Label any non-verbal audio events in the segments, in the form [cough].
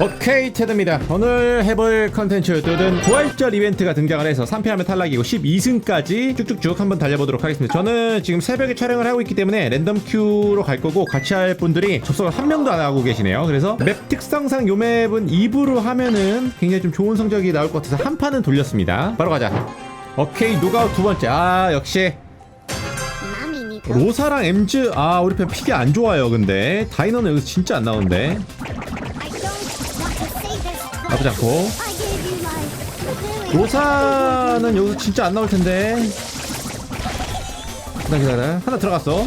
오케이 테드입니다. 오늘 해볼 컨텐츠 뚜든 부활절 이벤트가 등장을 해서 3패하면 탈락이고 12승까지 쭉쭉쭉 한번 달려보도록 하겠습니다. 저는 지금 새벽에 촬영을 하고 있기 때문에 랜덤 큐로 갈 거고 같이 할 분들이 접속을 한 명도 안 하고 계시네요. 그래서 맵 특성상 요 맵은 2부로 하면은 굉장히 좀 좋은 성적이 나올 것 같아서 한 판은 돌렸습니다. 바로 가자. 오케이 누가 두 번째. 아 역시. 로사랑 엠즈 아 우리 편 픽이 안 좋아요 근데. 다이너는 여기서 진짜 안 나오는데 나쁘지 않고 로사는 여기서 진짜 안 나올 텐데. 기다려, 기다려. 하나 들어갔어.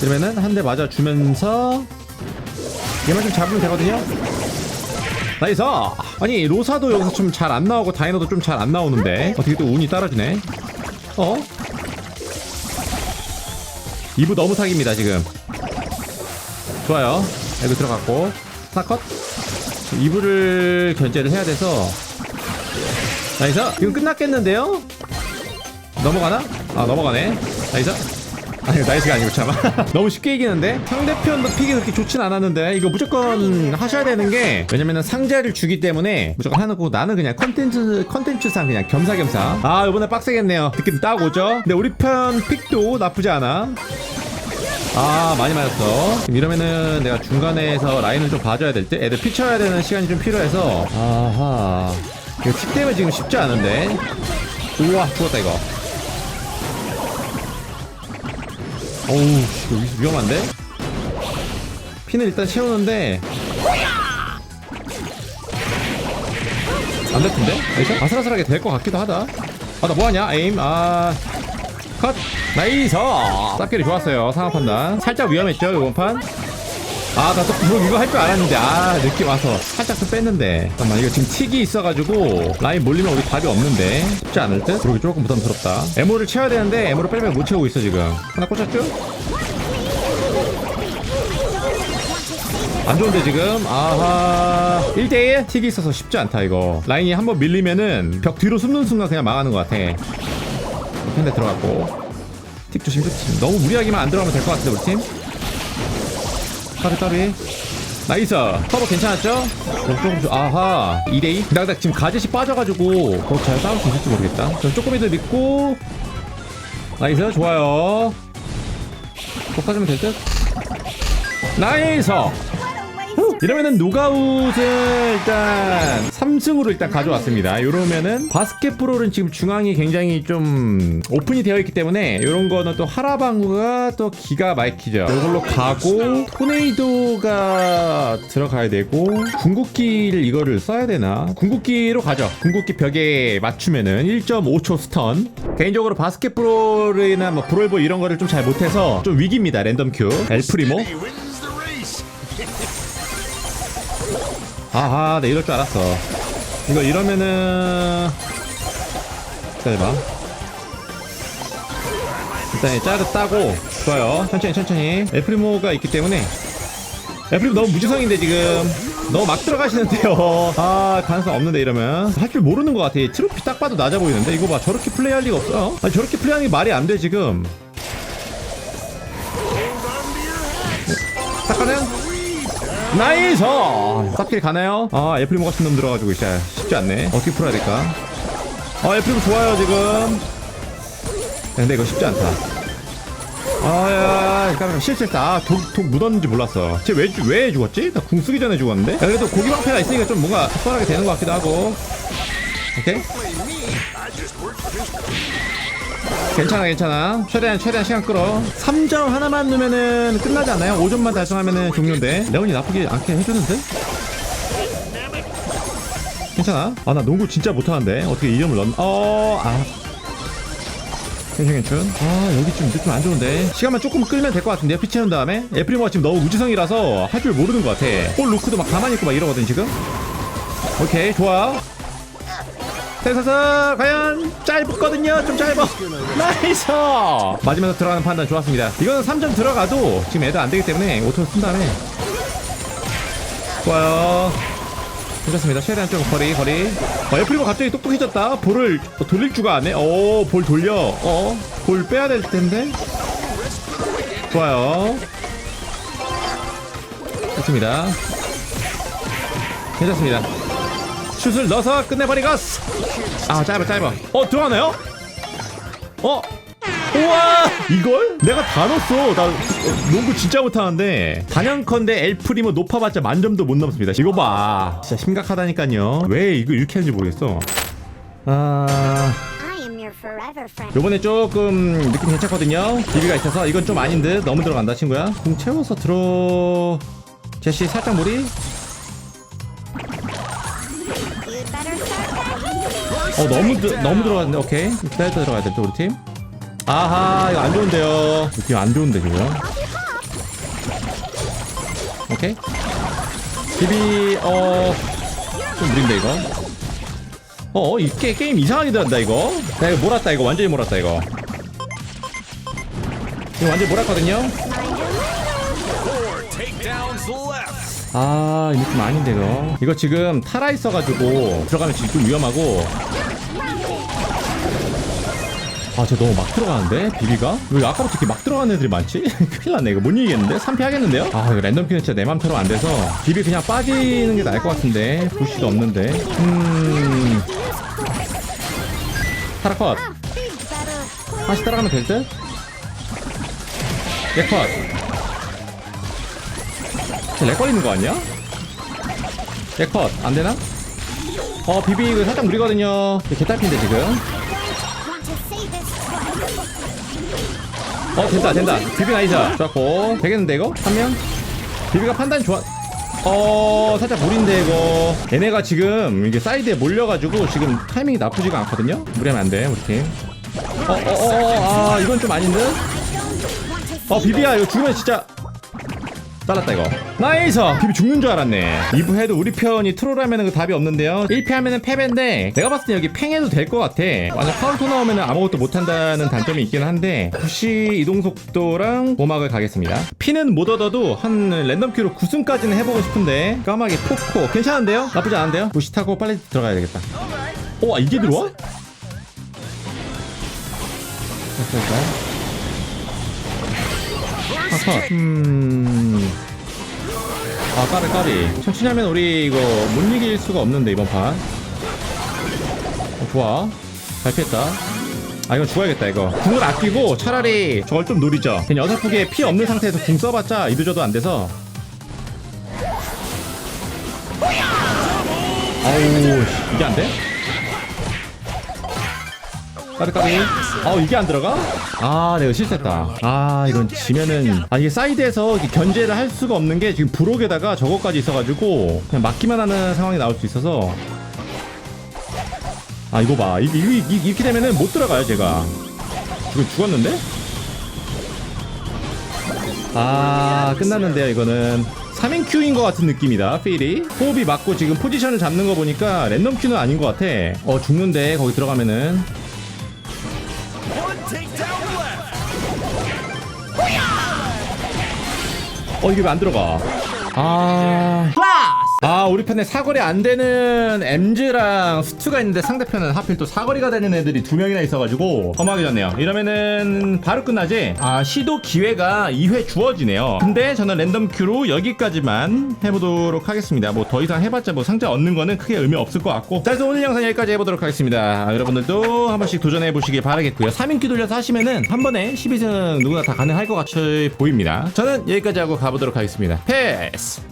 이러면은 한 대 맞아주면서 얘만 좀 잡으면 되거든요. 나이스! 아니, 로사도 여기서 좀 잘 안 나오고 다이너도 좀 잘 안 나오는데. 어떻게 또 운이 따라주네. 어? 이부 너무 사기입니다, 지금. 좋아요. 여기 들어갔고. 하나 컷. 이불을 견제를 해야 돼서. 나이스. 이거 끝났겠는데요? 넘어가나? 아 넘어가네. 나이스. 아니 나이스가 아니고 참아 [laughs] 너무 쉽게 이기는데? 상대편도 픽이 그렇게 좋진 않았는데 이거 무조건 하셔야 되는 게 왜냐면은 상자를 주기 때문에 무조건 하는 거고 나는 그냥 컨텐츠 컨텐츠상 그냥 겸사겸사. 아 이번에 빡세겠네요. 느낌 딱 오죠? 근데 우리 편 픽도 나쁘지 않아 아 많이 맞았어. 이러면은 내가 중간에서 라인을 좀 봐줘야 될 때 애들 피쳐야 되는 시간이 좀 필요해서. 아하. 이거 킥 때문에 지금 쉽지 않은데. 우와 죽었다 이거. 어우 씨, 위험한데? 피는 일단 채우는데. 안? 나이스? 아슬아슬하게 될 것 같기도 하다. 아 나 뭐하냐? 에임? 아 컷! 나이스! 싹길이 좋았어요, 상황 판단. 살짝 위험했죠, 이번 판? 아, 나또 뭐 이거 할 줄 알았는데, 아, 느낌 와서 살짝 또 뺐는데. 잠깐만, 이거 지금 틱이 있어가지고, 라인 몰리면 우리 답이 없는데. 쉽지 않을 듯? 그러기 조금 부담스럽다. 에모를 채워야 되는데, 에모를 빼빼 못 채우고 있어, 지금. 하나 꽂혔죠? 안 좋은데 지금 아하 1대1 틱이 있어서 쉽지 않다 이거 라인이 한번 밀리면은 벽 뒤로 숨는 순간 그냥 망하는 것 같아 펜데 들어갔고. 팁 조심 조심. 너무 무리하게만 안 들어가면 될 것 같은데 우리 팀? 따리 따리 나이스. 커버 괜찮았죠? 어, 조금 좀 아하. 2대2 그다가 지금 가젯이 빠져가지고 더잘 싸울 수 있을지 모르겠다. 저 조금이더 믿고. 나이스. 좋아요. 볶아주면 될듯? 나이스 이러면은 노가웃을 일단 3승으로 일단 가져왔습니다. 이러면은 바스켓 프로는 지금 중앙이 굉장히 좀 오픈이 되어 있기 때문에 이런 거는 또 하라방구가 또 기가 막히죠. 이걸로 가고 토네이도가 들어가야 되고 궁극기를 이거를 써야 되나? 궁극기로 가죠. 궁극기 벽에 맞추면은 1.5초 스턴. 개인적으로 바스켓 프로나 뭐 브롤보 이런 거를 좀 잘 못해서 좀 위기입니다. 랜덤 큐. 엘프리모. 아하 내 이럴 줄 알았어. 이거 이러면은 기다려봐. 일단 짜르 따고 좋아요. 천천히 천천히. 에프리모가 있기 때문에. 에프리모 너무 무지성인데 지금. 너무 막 들어가시는데요. 아 가능성 없는데 이러면. 할 줄 모르는 것 같아. 트로피 딱 봐도 낮아 보이는데? 이거 봐 저렇게 플레이할 리가 없어. 아니 저렇게 플레이하는 게 말이 안 돼 지금. 잠깐만 나이스! 싹길 가나요? 아, 애플리모 같은 놈 들어가지고 진짜 쉽지 않네. 어떻게 풀어야 될까? 아, 애플리모 좋아요, 지금. 근데 이거 쉽지 않다. 아, 야, 깜짝 실수했다. 아, 독, 독 묻었는지 몰랐어. 쟤 왜, 죽었지? 나 궁 쓰기 전에 죽었는데? 야, 그래도 고기 방패가 있으니까 좀 뭔가 수월하게 되는 것 같기도 하고. 오케이? 괜찮아 괜찮아. 최대한 최대한 시간 끌어. 3점 하나만 넣으면은 끝나지 않나요? 5점만 달성하면은 종료인데. 레온이 나쁘게 않게 해주는데? 괜찮아. 아 나 농구 진짜 못하는데. 어떻게 2점을 넣는 어아. 괜찮 괜찮 아. 여기 좀 느낌 안 좋은데. 시간만 조금 끌면 될 것 같은데요 피 채운 다음에? 에프리모가 지금 너무 우지성이라서 할 줄 모르는 것 같아. 볼 루크도 막 가만히 있고 막 이러거든 지금. 오케이 좋아. 세사사 과연 짧거든요. 좀 짧아. 나이스. 맞으면서 들어가는 판단 좋았습니다. 이거는 3점 들어가도 지금 애들 안 되기 때문에 오토를 쓴 다음에. 좋아요. 괜찮습니다. 최대한 좀 거리 거리. 어, 애플리가 갑자기 똑똑해졌다. 볼을 돌릴 줄가 안 해. 어 볼 돌려. 어 볼 빼야 될 텐데. 좋아요. 좋습니다. 괜찮습니다 슛을 넣어서 끝내버리고 아 짧아 짧아 어 들어가나요? 어? 우와! 이걸? 내가 다 넣었어. 나 어, 농구 진짜 못하는데. 단연컨대 엘프리모 높아봤자 만점도 못 넘습니다. 이거 봐. 진짜 심각하다니까요. 왜 이거 이렇게 하는지 모르겠어. 아... 요번에 조금 느낌 괜찮거든요. 비비가 있어서 이건 좀 아닌 듯. 너무 들어간다 친구야. 공 채워서 들어. 제시 살짝 무리 어 너무 드, 너무 들어갔는데 오케이. 기다렸다 들어가야 돼또 우리 팀. 아하 이거 안 좋은데요. 느낌 안 좋은데 지금. 오케이. 비비 어좀 무린데 이거. 어, 이 게, 게임 이상하게 들었다 이거. 나 이거 몰았다 이거. 완전히 몰았다 이거. 지금 완전히 몰았거든요. 아, 이 느낌 아닌데, 이거. 이거 지금 타라 있어가지고 들어가면 지금 좀 위험하고. 아, 쟤 너무 막 들어가는데? 비비가? 왜 아까부터 이렇게 막 들어가는 애들이 많지? [laughs] 큰일 났네, 이거 못 이기겠는데? 3피 하겠는데요? 아, 이거 랜덤 큐는 진짜 내 맘처럼 안 돼서 비비 그냥 빠지는 게 나을 것 같은데. 부시도 없는데. 음. 타라 컷. You'd better. 다시 따라가면 될 듯? 얘 컷. 쟤렉 걸리는 거 아니야? 얘 컷. 안 되나? 어, 비비 이거 살짝 무리거든요. 개딸핀데, 지금. 어, 된다, 된다. 비비 나이스. 좋았고. 되겠는데, 이거? 한 명? 비비가 판단 좋아. 어, 살짝 무리인데, 이거. 얘네가 지금 이게 사이드에 몰려가지고 지금 타이밍이 나쁘지가 않거든요? 무리하면 안 돼, 우리 팀. 어, 어, 어, 어, 아, 이건 좀 아닌 듯? Want to see 어 비비야 이거 죽으면 진짜 잘랐다 이거. 나이스! 비비 죽는 줄 알았네. 2부 해도 우리 편이 트롤하면 그 답이 없는데요. 1패 하면은 패배인데 내가 봤을 때 여기 팽해도 될 것 같아. 완전 카운터 나오면 아무것도 못한다는 단점이 있긴 한데 부시 이동 속도랑 보막을 가겠습니다. 피는 못 얻어도 한 랜덤 큐로 9승까지는 해보고 싶은데 까마귀 포코 괜찮은데요? 나쁘지 않은데요? 부시 타고 빨리 들어가야 되겠다. 오 아, 이게 들어와? 됐어 아까 음. 아 까비 까비. 천천히 하면 우리 이거 못 이길 수가 없는데 이번 판. 어, 좋아. 잘 피했다. 아 이건 죽어야겠다 이거. 궁을 아끼고 차라리 저걸 좀 노리죠. 괜히 어설프게 피 없는 상태에서 궁 써봤자 이도저도 안 돼서. 아우 씨, 이게 안 돼? 까비 까비. 아 이게 안 들어가? 아 내가 실수했다. 아 이건 지면은. 아 이게 사이드에서 견제를 할 수가 없는 게 지금 브록에다가 저것까지 있어가지고 그냥 맞기만 하는 상황이 나올 수 있어서. 아 이거 봐. 이, 이, 이, 이렇게 되면은 못 들어가요 제가. 이거 죽었는데? 아 끝났는데요 이거는. 3인 큐인 것 같은 느낌이다 필이. 호흡이 맞고 지금 포지션을 잡는 거 보니까 랜덤 큐는 아닌 것 같아. 어 죽는데 거기 들어가면은 One takedown left. 어 이게 왜 안 들어가? 아. 아 우리 편에 사거리 안 되는 엠즈랑 스투가 있는데 상대편은 하필 또 사거리가 되는 애들이 두 명이나 있어가지고 허무하게 졌네요. 이러면은 바로 끝나지? 아 시도 기회가 2회 주어지네요. 근데 저는 랜덤 큐로 여기까지만 해보도록 하겠습니다. 뭐 더 이상 해봤자 뭐 상자 얻는 거는 크게 의미 없을 것 같고. 자 그래서 오늘 영상 여기까지 해보도록 하겠습니다. 아, 여러분들도 한 번씩 도전해 보시길 바라겠고요. 3인큐 돌려서 하시면은 한 번에 12승 누구나 다 가능할 것 같이 보입니다. 저는 여기까지 하고 가보도록 하겠습니다. 패스